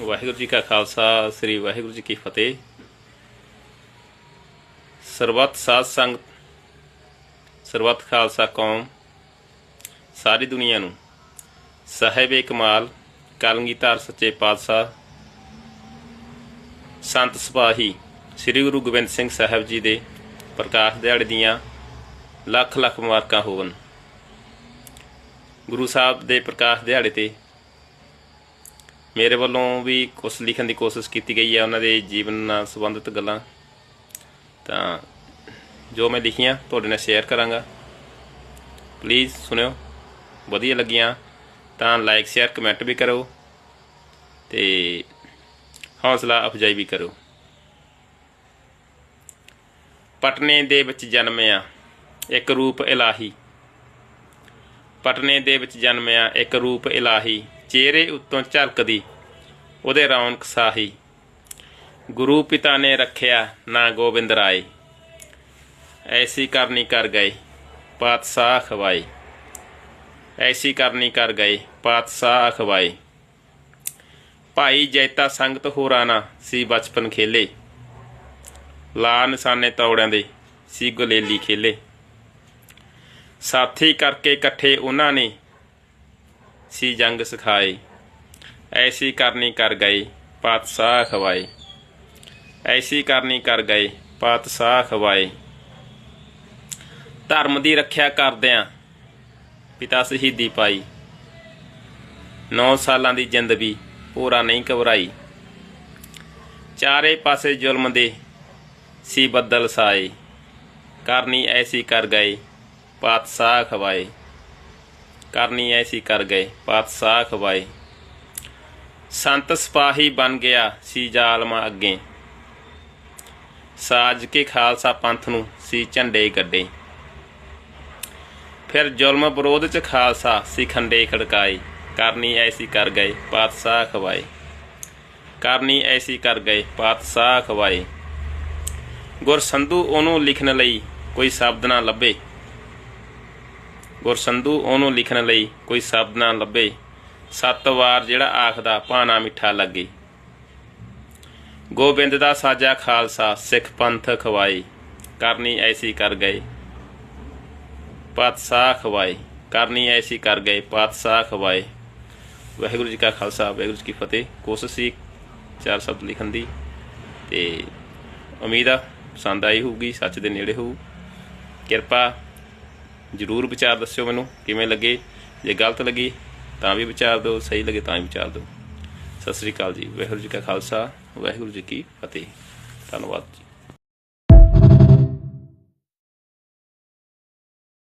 ਵਾਹਿਗੁਰੂ ਜੀ ਕਾ ਖਾਲਸਾ, ਸ੍ਰੀ ਵਾਹਿਗੁਰੂ ਜੀ ਕੀ ਫਤਿਹ। ਸਰਬੱਤ ਸਾਧ ਸੰਗਤ, ਸਰਬੱਤ ਖਾਲਸਾ ਕੌਮ, ਸਾਰੀ ਦੁਨੀਆ ਨੂੰ। ਸਾਹਿਬ ਕਮਾਲ, ਕਲਗੀਧਰ ਸੱਚੇ ਪਾਤਸ਼ਾਹ, ਸੰਤ ਸਿਪਾਹੀ ਸ੍ਰੀ ਗੁਰੂ ਗੋਬਿੰਦ ਸਿੰਘ ਸਾਹਿਬ ਜੀ ਦੇ ਪ੍ਰਕਾਸ਼ ਦਿਹਾੜੇ ਦੀਆਂ ਲੱਖ ਲੱਖ ਮੁਬਾਰਕਾਂ ਹੋਵਨ। ਗੁਰੂ ਸਾਹਿਬ ਦੇ ਪ੍ਰਕਾਸ਼ ਦਿਹਾੜੇ ਤੇ ਮੇਰੇ ਵੱਲੋਂ ਵੀ ਕੁਝ ਲਿਖਣ ਦੀ ਕੋਸ਼ਿਸ਼ ਕੀਤੀ ਗਈ ਹੈ ਉਹਨਾਂ ਦੇ ਜੀਵਨ ਨਾਲ ਸੰਬੰਧਿਤ ਗੱਲਾਂ। ਤਾਂ ਜੋ ਮੈਂ ਲਿਖੀਆਂ, ਤੁਹਾਡੇ ਨਾਲ ਸ਼ੇਅਰ ਕਰਾਂਗਾ। ਪਲੀਜ਼ ਸੁਣਿਓ, ਵਧੀਆ ਲੱਗੀਆਂ ਤਾਂ ਲਾਈਕ ਸ਼ੇਅਰ ਕਮੈਂਟ ਵੀ ਕਰੋ ਤੇ ਹੌਸਲਾ ਅਫਜਾਈ ਵੀ ਕਰੋ। ਪਟਨੇ ਦੇ ਵਿੱਚ ਜਨਮਿਆ ਇੱਕ ਰੂਪ ਇਲਾਹੀ। ਪਟਨੇ ਦੇ ਵਿੱਚ ਜਨਮਿਆ ਇੱਕ ਰੂਪ ਇਲਾਹੀ। ਚਿਹਰੇ ਉੱਤੋਂ ਝਲਕਦੀ, ਉਹਦੇ ਰੌਣਕ ਸਾਹੀ। ਗੁਰੂ ਪਿਤਾ ਨੇ ਰੱਖਿਆ ਨਾ ਗੋਬਿੰਦ ਰਾਏ। ਐਸੀ ਕਰਨੀ ਕਰ ਗਏ, ਪਾਤਸ਼ਾਹ ਖਵਾਏ। ਐਸੀ ਕਰਨੀ ਕਰ ਗਏ, ਪਾਤਸ਼ਾਹ ਖਵਾਏ। ਭਾਈ ਜੈਤਾ ਸੰਗਤ ਹੋਰਾਂ ਨਾ ਸੀ ਬਚਪਨ ਖੇਲੇ। ਲਾ ਨਿਸ਼ਾਨੇ ਤੌੜਿਆਂ ਦੇ ਸੀ ਗੁਲੇਲੀ ਖੇਲੇ। ਸਾਥੀ ਕਰਕੇ ਇਕੱਠੇ ਉਹਨਾਂ ਨੇ ਸੀ ਜੰਗ ਸਿਖਾਏ ਐਸੀ ਕਰਨੀ ਕਰ ਗਏ ਪਾਤਸ਼ਾਹ ਖਵਾਏ ਐਸੀ ਕਰਨੀ ਕਰ ਗਏ ਪਾਤਸ਼ਾਹ ਖਵਾਏ ਧਰਮ ਦੀ ਰੱਖਿਆ ਕਰਦਿਆਂ ਪਿਤਾ ਸ਼ਹੀਦੀ ਪਾਈ। 9 ਸਾਲਾਂ ਦੀ ਜ਼ਿੰਦਗੀ ਪੂਰਾ ਨਹੀਂ ਘਬਰਾਈ। ਚਾਰੇ ਪਾਸੇ ਜ਼ੁਲਮ ਦੇ ਸੀ ਬੱਦਲ ਸਾਏ। ਕਰਨੀ ਐਸੀ ਕਰ ਗਏ ਪਾਤਸ਼ਾਹ ਖਵਾਏ ਕਰਨੀ ਐਸੀ ਕਰ ਗਏ। ਪਾਤਸ਼ਾਹ ਖਵਾਏ। ਸੰਤ ਸਿਪਾਹੀ ਬਣ ਗਿਆ ਸੀ ਜਾਲਮਾ ਅੱਗੇ। ਸਾਜ ਕੇ ਖਾਲਸਾ ਪੰਥ ਨੂੰ ਸੀ ਝੰਡੇ ਗੱਡੇ। ਫਿਰ ਜ਼ੁਲਮ ਵਿਰੋਧ ਚ ਖਾਲਸਾ ਸੀ ਖੰਡੇ ਖੜਕਾਏ। ਕਰਨੀ ਐਸੀ ਕਰ ਗਏ, ਪਾਤਸ਼ਾਹ ਖਵਾਏ। ਕਰਨੀ ਐਸੀ ਕਰ ਗਏ, ਪਾਤਸ਼ਾਹ ਖਵਾਏ। ਗੁਰ ਸੰਧੂ ਉਹਨੂੰ ਲਿਖਣ ਲਈ ਕੋਈ ਸ਼ਬਦ ਨਾ ਲੱਭੇ। ਗੁਰਸੰਧੂ ਉਹਨੂੰ ਲਿਖਣ ਲਈ ਕੋਈ ਸ਼ਬਦ ਨਾ ਲੱਭੇ। ਸੱਤ ਵਾਰ ਜਿਹੜਾ ਆਖਦਾ, ਭਾਣਾ ਮਿੱਠਾ ਲੱਗੇ। ਗੋਬਿੰਦ ਦਾ ਸਾਜਾ ਖਾਲਸਾ, ਸਿੱਖ ਪੰਥ ਖਵਾਈ ਕਰਨੀ ਐਸੀ ਕਰ ਗਏ, ਪਾਤਸ਼ਾਹ ਖਵਾਏ। ਕਰਨੀ ਐਸੀ ਕਰ ਗਏ, ਪਾਤਸ਼ਾਹ ਖਵਾਏ। ਵਾਹਿਗੁਰੂ ਜੀ ਕਾ ਖਾਲਸਾ, ਵਾਹਿਗੁਰੂ ਜੀ ਕੀ ਫਤਿਹ। ਕੋਸ਼ਿਸ਼ ਸੀ ਚਾਰ ਸ਼ਬਦ ਲਿਖਣ ਦੀ ਤੇ ਉਮੀਦ ਆ, ਪਸੰਦ ਆਈ ਹੋਊਗੀ, ਸੱਚ ਦੇ ਨੇੜੇ ਹੋਊ। ਕਿਰਪਾ ਜਰੂਰ ਵਿਚਾਰ ਦੱਸਿਓ ਮੈਨੂੰ, ਕਿਵੇਂ ਲੱਗੇ? ਜੇ ਗਲਤ ਲੱਗੀ, ਤਾਂ ਵੀ ਵਿਚਾਰ ਦਿਓ, ਸਹੀ ਲੱਗੇ, ਤਾਂ ਵੀ ਵਿਚਾਰ ਦਿਓ। ਸਤਿ ਸ੍ਰੀ ਅਕਾਲ ਜੀ, ਵਾਹਿਗੁਰੂ ਜੀ ਕਾ ਖਾਲਸਾ, ਵਾਹਿਗੁਰੂ ਜੀ ਕੀ ਫਤਿਹ। ਧੰਨਵਾਦ ਜੀ।